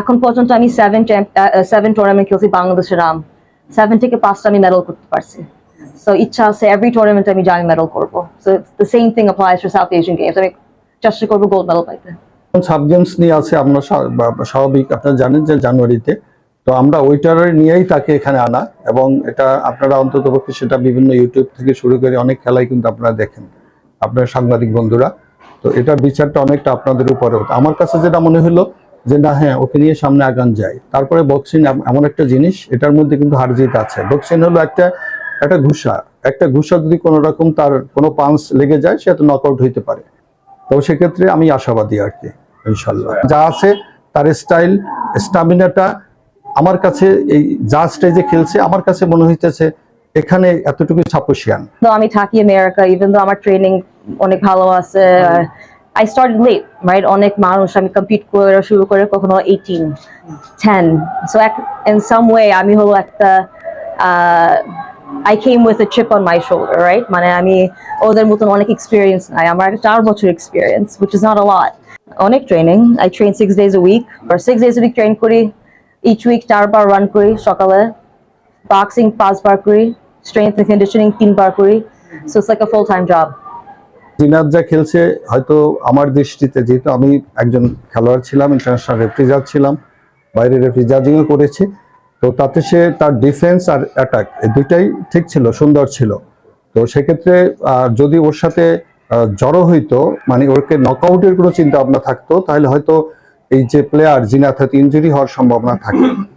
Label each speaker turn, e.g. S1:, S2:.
S1: এখন পর্যন্ত আমি সেভেন সেভেন টুর্নামেন্ট খেলছি বাংলাদেশের নাম সেভেন থেকে পাঁচটা আমি মেডেল করতে পারছি। সো ইচ্ছা আছে এভরি টুর্নামেন্টে আমি জানি মেডেল করব। So the same thing applies for South Asian games আমি চেষ্টা করব গোল্ড মেডেল পাইতে।
S2: সাব গেমস নিয়ে আছে আমরা স্বাভাবিক, আপনারা জানেন যে জানুয়ারিতে। তো আমরা ওইটার নিয়েই তাকে এখানে আনা এবং এটা আপনারা অন্তত পক্ষে সেটা বিভিন্ন ইউটিউব থেকে শুরু করে অনেক খেলাই কিন্তু আপনারা দেখেন। আপনার সাংবাদিক বন্ধুরা। তো এটার বিচারটা অনেকটা আপনাদের উপরে আমার কাছে যেটা মনে হলো যে না হ্যাঁ ওকে নিয়ে সামনে আগান যায় তারপরে বক্সিং এমন একটা জিনিস এটার মধ্যে কিন্তু হার জিত আছে। বক্সিং হলো একটা একটা ঘুষা। একটা ঘুষা যদি কোনো রকম তার কোনো পাঞ্চ লেগে যায় সে তো নকআউট হইতে পারে। তো সেক্ষেত্রে আমি আশাবাদী আর কি ইনশাল্লাহ যা আছে তার স্টাইল স্টামিনাটা আমার কাছে এই যা স্টেজে খেলছে আমার কাছে মনে হইতেছে এখানে এতটুকু ছাপসিয়ান
S1: তো আমি থাকি আমেরিকা ইভেন তো আমার ট্রেনিং অনেক ভালো আছে আই স্টার্ট লেট রাইট অনেক মানুষ আমি কম্পিট করে শুরু করে কখনো eighteen ten so in some way আমি হলো একটা I came with a chip on my shoulder right মানে আমি ওদের মতন অনেক এক্সপিরিয়েন্স নাই আমার একটা চার বছর experience which is not a lot অনেক training I train six days a week R six days a week train করি ইচ উইক চারবার রান করি সকালে বক্সিং পাঁচবার করি স্ট্রেংথ এন্ড কন্ডিশনিং তিনবার করি so it's like a full time job
S2: Zinat যা খেলছে, হয়তো আমার দৃষ্টিতে, যেহেতু আমি একজন খেলোয়াড় ছিলাম ইন্টারন্যাশনাল রেফ্রিজার ছিলাম, বাইরে রেফ্রিজারিংও করেছি, তো তাতে সে তার ডিফেন্স আর অ্যাটাক এই দুইটাই ঠিক ছিল, সুন্দর ছিল। তো সেক্ষেত্রে যদি ওর সাথে জড়ো হইতো মানে ওকে নকআউটের কোনো চিন্তা ভাবনা থাকতো, তাহলে হয়তো এই যে প্লেয়ার জিনাত হয়তো ইঞ্জুরি হওয়ার সম্ভাবনা থাকে।